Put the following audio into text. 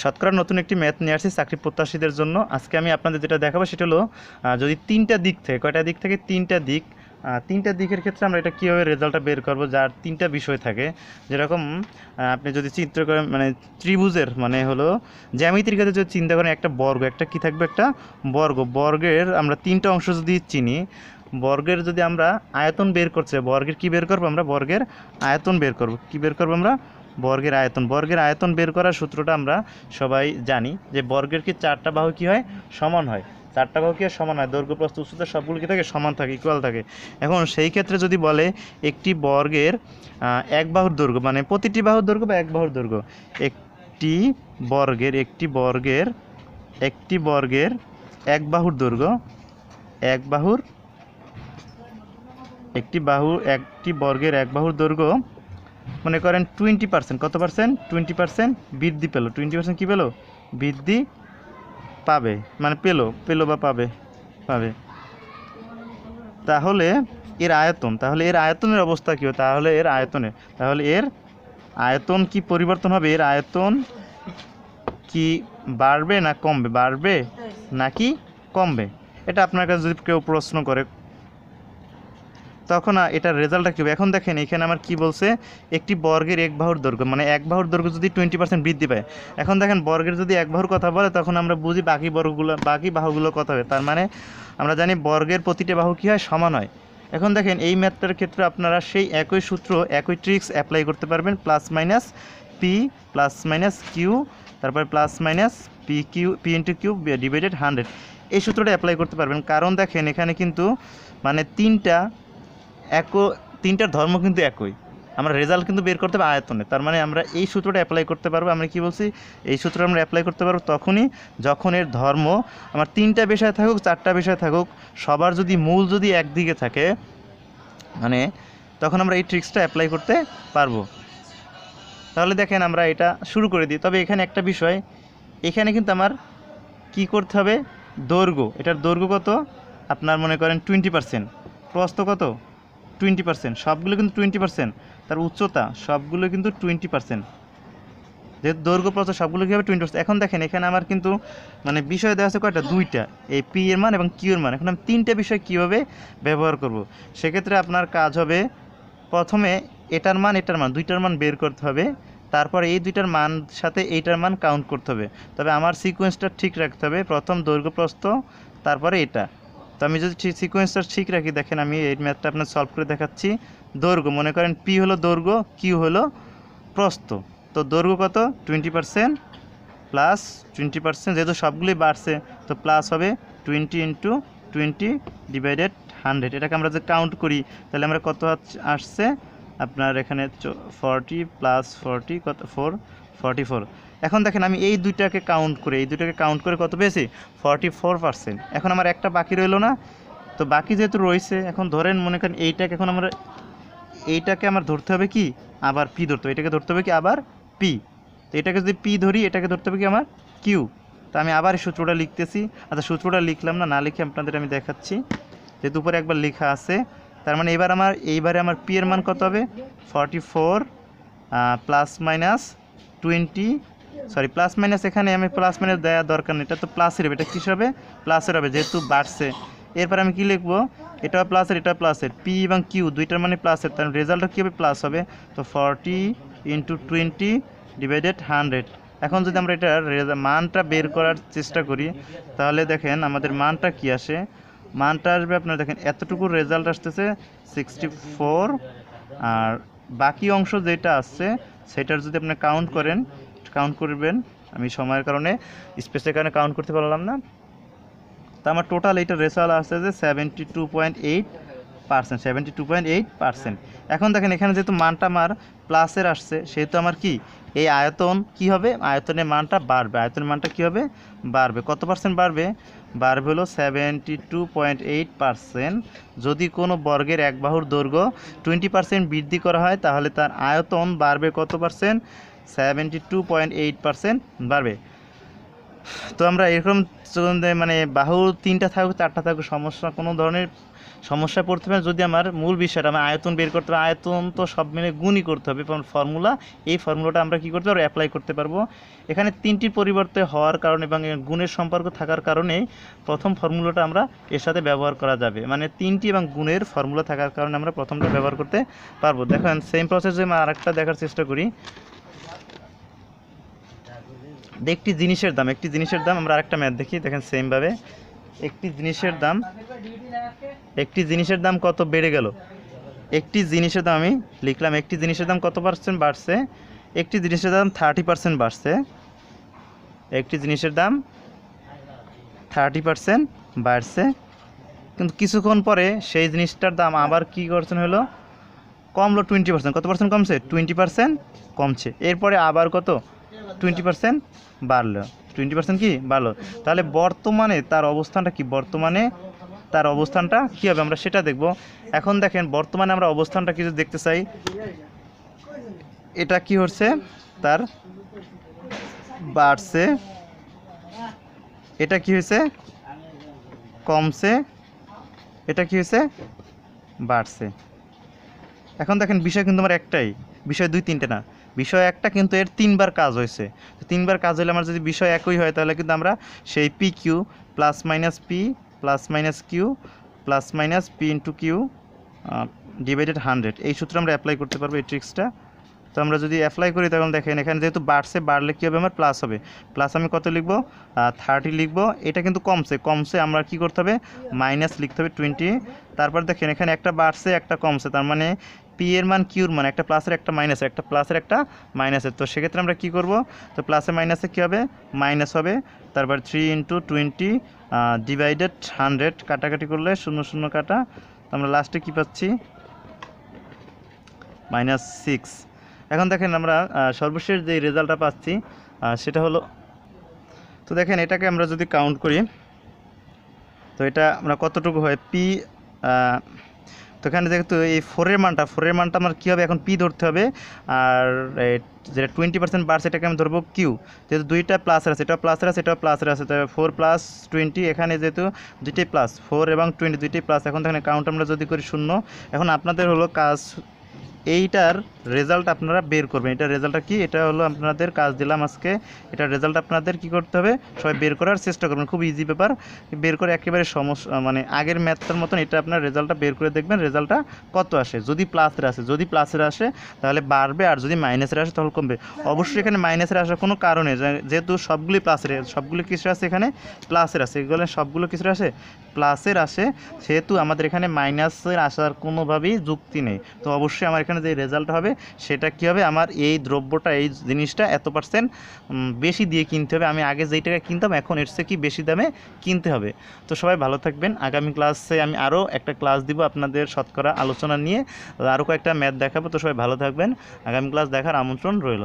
শতকরা নতুন একটি ম্যাথ নিয়ে আসছি চাকরি প্রত্যাশীদের জন্য। আজকে আমি আপনাদের যেটা দেখাবো সেটা হলো যদি তিনটা দিক থেকে, কয়টা দিক থেকে? তিনটা দিক। তিনটা দিকের ক্ষেত্রে আমরা এটা কীভাবে রেজাল্টটা বের করব যার তিনটা বিষয় থাকে। যেরকম আপনি যদি চিত্র করেন মানে ত্রিভুজের মানে হলো জ্যামিতির ক্ষেত্রে যদি চিন্তা করেন, একটা বর্গ, একটা কি থাকবে? একটা বর্গ। বর্গের আমরা তিনটা অংশ যদি চিনি, বর্গের যদি আমরা আয়তন বের করছে, বর্গের কি বের করব আমরা? বর্গের আয়তন বের করব। কি বের করব আমরা? বর্গের আয়তন। বর্গের আয়তন বের করার সূত্রটা আমরা সবাই জানি যে বর্গের কি চারটা বাহু কি হয়? সমান হয়। চারটা বাহু কি হয়? সমান হয়। দৈর্ঘ্য প্রস্থ উচ্চতা সবগুলো কি থাকে? সমান থাকে ইকুয়াল থাকে। এখন সেই ক্ষেত্রে যদি বলে একটি বর্গের এক বাহুর দৈর্ঘ্য মানে প্রতিটি বাহুর দৈর্ঘ্য বা এক বাহুর দৈর্ঘ্য, একটি বর্গের একটি বর্গের একটি বর্গের এক বাহুর দৈর্ঘ্য, এক বাহুর, একটি বাহু, একটি বর্গের এক বাহুর দৈর্ঘ্য মনে করেন টোয়েন্টি পার্সেন্ট কত পার্সেন্ট টোয়েন্টি পার্সেন্ট বৃদ্ধি পেল। টোয়েন্টি পার্সেন্ট কী পেল? বৃদ্ধি পাবে মানে পেল পেল বা পাবে পাবে। তাহলে এর আয়তন, তাহলে এর আয়তনের অবস্থা কী? তাহলে এর আয়তনে তাহলে এর আয়তন কি পরিবর্তন হবে? এর আয়তন কি বাড়বে না কমবে? বাড়বে নাকি কমবে? এটা আপনার কাছে যদি কেউ প্রশ্ন করে তখন এটার রেজাল্টটা কী হবে? এখন দেখেন, এখানে আমার কি বলছে? একটি বর্গের এক বাহুর দৈর্ঘ্য মানে এক বাহুর দৈর্ঘ্য যদি টোয়েন্টি পার্সেন্ট বৃদ্ধি পায়। এখন দেখেন, বর্গের যদি এক বাহুর কথা বলে, তখন আমরা বুঝি বাকি বর্গগুলো, বাকি বাহুগুলো কথা হবে। তার মানে আমরা জানি বর্গের প্রতিটা বাহু কী হয়? সমান হয়। এখন দেখেন, এই ম্যাথটার ক্ষেত্রে আপনারা সেই একই সূত্র, একই ট্রিক্স অ্যাপ্লাই করতে পারবেন। Plus minus P plus minus Q তারপরে plus minus P Q P into Q divided hundred এই সূত্রটা অ্যাপ্লাই করতে পারবেন। কারণ দেখেন, এখানে কিন্তু মানে তিনটা একো, তিনটার ধর্ম কিন্তু একই। আমরা রেজাল্ট কিন্তু বের করতে হবে আয়তনে। তার মানে আমরা এই সূত্রটা অ্যাপ্লাই করতে পারব। আমরা কি বলছি? এই সূত্রটা আমরা অ্যাপ্লাই করতে পারব তখনই যখন এর ধর্ম আমার তিনটা বিষয় থাকুক, চারটা বিষয় থাকুক, সবার যদি মূল যদি একদিকে থাকে মানে তখন আমরা এই ট্রিক্সটা অ্যাপ্লাই করতে পারব। তাহলে দেখেন আমরা এটা শুরু করে দিই। তবে এখানে একটা বিষয়, এখানে কিন্তু আমার কি করতে হবে? দৈর্ঘ্য। এটার দৈর্ঘ্য কত? আপনার মনে করেন টোয়েন্টি পার্সেন্ট প্রস্থ কত? টোয়েন্টি পার্সেন্ট, সবগুলো কিন্তু টোয়েন্টি পার্সেন্ট। তার উচ্চতা, সবগুলো কিন্তু টোয়েন্টি পার্সেন্ট। যেহেতু দৈর্ঘ্য প্রস্থ, সবগুলো কীভাবে টোয়েন্টি পার্সেন্ট? এখন দেখেন, এখানে আমার কিন্তু মানে বিষয় দেওয়া আছে কয়টা? দুইটা। এই পি এর মান এবং কিউ এর মান। এখন আমি তিনটে বিষয় কীভাবে ব্যবহার করব? সেক্ষেত্রে আপনার কাজ হবে, প্রথমে এটার মান এটার মান, দুইটার মান বের করতে হবে। তারপর এই দুইটার মান সাথে এইটার মান কাউন্ট করতে হবে। তবে আমার সিকোয়েন্সটা ঠিক রাখতে হবে। প্রথম দৈর্ঘ্য প্রস্থ, তারপরে এটা। তো আমি যদি সিকোয়েন্সটা ঠিক রাখি, দেখেন আমি এই ম্যাথটা আপনার সলভ করে দেখাচ্ছি। দৈর্ঘ্য, মনে করেন পি হলো দৈর্ঘ্য কিউ হলো প্রস্থ। তো দৈর্ঘ্য কত? Twenty percent plus twenty percent যেহেতু সবগুলোই বাড়ছে, তো প্লাস হবে twenty into twenty divided hundred এটাকে আমরা যদি কাউন্ট করি, তাহলে আমরা কত আসছে? আপনার এখানে ফর্টি প্লাস ফর্টি কত? ফোর ফর্টি ফোর এখন দেখেন আমি এই দুইটাকে কাউন্ট করে, এই দুইটাকে কাউন্ট করে কত পেয়েছি? ফর্টি এখন আমার একটা বাকি রইল না, তো বাকি যেহেতু রয়েছে, এখন ধরেন মনে করেন এইটাকে এখন আমরা, এইটাকে আমার ধরতে হবে কি? আবার পি ধরতে হবে। এটাকে ধরতে হবে কি? আবার পি তো এটাকে যদি পি ধরি, এটাকে ধরতে হবে কি আমার? কিউ তো আমি আবার সূত্রটা লিখতেছি। আচ্ছা সূত্রটা লিখলাম না না লিখে আপনাদের আমি দেখাচ্ছি। যেহেতু উপরে একবার লেখা আছে, তার মানে এবার আমার, এইবারে আমার পি এর মান কত হবে? Forty four plus minus twenty sorry plus minus এখানে আমি প্লাস মাইনাস দেওয়ার দরকার নেই। এটা তো প্লাসের হবে, এটা কিসের হবে? প্লাসের হবে, যেহেতু বাড়ছে। এরপর আমি কি লিখব? এটা প্লাসের এটা প্লাসের পি এবং কিউ দুইটার মানে প্লাসের তার রেজাল্টটা কী হবে প্লাস হবে? তো forty into twenty divided hundred এখন যদি আমরা এটা মানটা বের করার চেষ্টা করি, তাহলে দেখেন আমাদের মানটা কি আসে? মানটা আসবে আপনার দেখেন, এতটুকু রেজাল্ট আসতেছে সিক্সটি ফোর আর বাকি অংশ যেটা আসছে সেটার যদি আপনি কাউন্ট করেন কাউন্ট করবেন। আমি সময়ের কারণে স্পেসের কারণে কাউন্ট করতে পারলাম না। তা আমার টোটাল এইটা রেজাল্ট আসছে যে seventy two point eight percent seventy two point eight এখন দেখেন এখানে যেহেতু মানটা আমার প্লাসের আসছে, সেহেতু আমার কি? এই আয়তন কি হবে? আয়তনের মানটা বাড়বে। আয়তনের মানটা কি হবে? বাড়বে। কত পার্সেন্ট বাড়বে? বাড়বে হলো seventy two point eight percent যদি কোনো বর্গের এক বাহুর দৈর্ঘ্য টোয়েন্টি পার্সেন্ট বৃদ্ধি করা হয়, তাহলে তার আয়তন বাড়বে কত percent seventy two point eight percent বাড়বে। তো আমরা এরকম মানে বাহু তিনটা থাকুক, চারটা থাকুক, সমস্যা কোনো ধরনের সমস্যায় পড়তে হবে। যদি আমার মূল বিষয়টা, আমার আয়তন বের করতে হবে, আয়তন তো সব মিলে গুণই করতে হবে। কারণ ফর্মুলা, এই ফর্মুলাটা আমরা কী করতে পারব? অ্যাপ্লাই করতে পারব। এখানে তিনটির পরিবর্তে হওয়ার কারণে এবং গুণের সম্পর্ক থাকার কারণে প্রথম ফর্মুলাটা আমরা এর সাথে ব্যবহার করা যাবে। মানে তিনটি এবং গুণের ফর্মুলা থাকার কারণে আমরা প্রথমটা ব্যবহার করতে পারব। দেখেন সেম প্রসেস আমরা আরেকটা দেখার চেষ্টা করি। একটি জিনিসের দাম, একটি জিনিসের দাম, আমরা আরেকটা ম্যাথ দেখি, দেখেন সেমভাবে। একটি জিনিসের দাম, একটি জিনিসের দাম কত বেড়ে গেল? একটি জিনিসের দাম আমি লিখলাম, একটি জিনিসের দাম কত পার্সেন্ট বাড়ছে? একটি জিনিসের দাম থার্টি পার্সেন্ট বাড়ছে। একটি জিনিসের দাম থার্টি পার্সেন্ট বাড়ছে। কিন্তু কিছুক্ষণ পরে সেই জিনিসটার দাম আবার কি করছেন হলো? কমলো টোয়েন্টি পার্সেন্ট কত পার্সেন্ট কমছে? টোয়েন্টি পার্সেন্ট কমছে। এরপরে আবার কত? টোয়েন্টি পার্সেন্ট বাড়লো। টোয়েন্টি পার্সেন্ট কি? বাড়লো। তাহলে বর্তমানে তার অবস্থানটা কি? বর্তমানে তার অবস্থানটা কী হবে? আমরা সেটা দেখব। এখন দেখেন, বর্তমানে আমরা অবস্থানটা কিছু দেখতে চাই, এটা কি হচ্ছে? তার বাড়ছে। এটা কি হয়েছে? কমছে। এটা কি হয়েছে? বাড়ছে। এখন দেখেন, বিষয় কিন্তু আমার একটাই। বিষয় দুই, তিনটে না। বিষয় একটা কিন্তু এর তিনবার কাজ হয়েছে। তো তিনবার কাজ হলে আমার যদি বিষয় একই হয়, তাহলে কিন্তু আমরা সেই P Q plus minus P plus minus Q plus minus P into Q divided hundred এই সূত্র আমরা অ্যাপ্লাই করতে পারব এই ট্রিক্সটা তো আমরা যদি অ্যাপ্লাই করি তখন দেখেন, এখানে যেহেতু বাড়ছে, বাড়লে কী হবে? আমার প্লাস হবে। প্লাস আমি কত লিখব? থার্টি লিখব। এটা কিন্তু কমছে। কমছে আমরা কি করতে হবে? মাইনাস লিখতে হবে টোয়েন্টি তারপর দেখেন, এখানে একটা বাড়ছে, একটা কমছে। তার মানে পি এর মান কিউর মান একটা প্লাসের একটা মাইনাসের একটা প্লাসের একটা মাইনাসের তো সেক্ষেত্রে আমরা কি করব? তো প্লাসে মাইনাসে কী হবে? মাইনাস হবে। তারপর three into twenty divided hundred কাটাকাটি করলে শূন্য শূন্য কাটা। আমরা লাস্টে কী পাচ্ছি? মাইনাস সিক্স এখন দেখেন আমরা সর্বশেষ যে রেজাল্টটা পাচ্ছি সেটা হলো, তো দেখেন এটাকে আমরা যদি কাউন্ট করি, তো এটা আমরা কতটুকু হয়? পি তো এখানে যেহেতু এই ফোরের মানটা ফোরের মানটা আমার কী হবে? এখন পি ধরতে হবে। আর যেটা টোয়েন্টি পার্সেন্ট বাড়ছে এটাকে আমি ধরবো কিউ যেহেতু দুইটা প্লাসের আছে, এটা প্লাসের আছে এটা প্লাসের আছে তবে ফোর প্লাস টোয়েন্টি এখানে যেহেতু দুইটাই প্লাস ফোর এবং টোয়েন্টি দুইটাই প্লাস এখন এখানে কাউন্ট আমরা যদি করি শূন্য, এখন আপনাদের হলো কাজ এইটার রেজাল্ট আপনারা বের করবেন। এটার রেজাল্টটা কি? এটা হলো আপনাদের কাজ দিলাম আজকে। এটার রেজাল্ট আপনাদের কি করতে হবে? সবাই বের করার চেষ্টা করবেন। খুব ইজি ব্যাপার। বের করে একেবারে সমস্যা মানে আগের ম্যাথটার মতন এটা আপনার রেজাল্টটা বের করে দেখবেন। রেজাল্টটা কত আসে? যদি প্লাসের আসে, যদি প্লাসের আসে, তাহলে বাড়বে আর যদি মাইনাসের আসে, তাহলে কমবে। অবশ্যই এখানে মাইনাসের আসার কোনো কারণে যেহেতু সবগুলি প্লাসের সবগুলি কিসের আছে এখানে? প্লাসের আছে। এগুলো সবগুলো কিসের আসে প্লাসের আসে, সেহেতু আমাদের এখানে মাইনাসের আসার কোনোভাবেই যুক্তি নেই। তো অবশ্যই আমার এখানে যে রেজাল্ট হবে, সেটা কী হবে? আমার এই দ্রব্যটা, এই জিনিসটা এত পার্সেন্ট বেশি দিয়ে কিনতে হবে। আমি আগে যেই টাকা কিনতাম, এখন এর কি বেশি দামে কিনতে হবে? তো সবাই ভালো থাকবেন। আগামী ক্লাসে আমি আরও একটা ক্লাস দিব আপনাদের শতকরা আলোচনা নিয়ে। আরও কয়েকটা ম্যাথ দেখাবো, তো সবাই ভালো থাকবেন। আগামী ক্লাস দেখার আমন্ত্রণ রইল।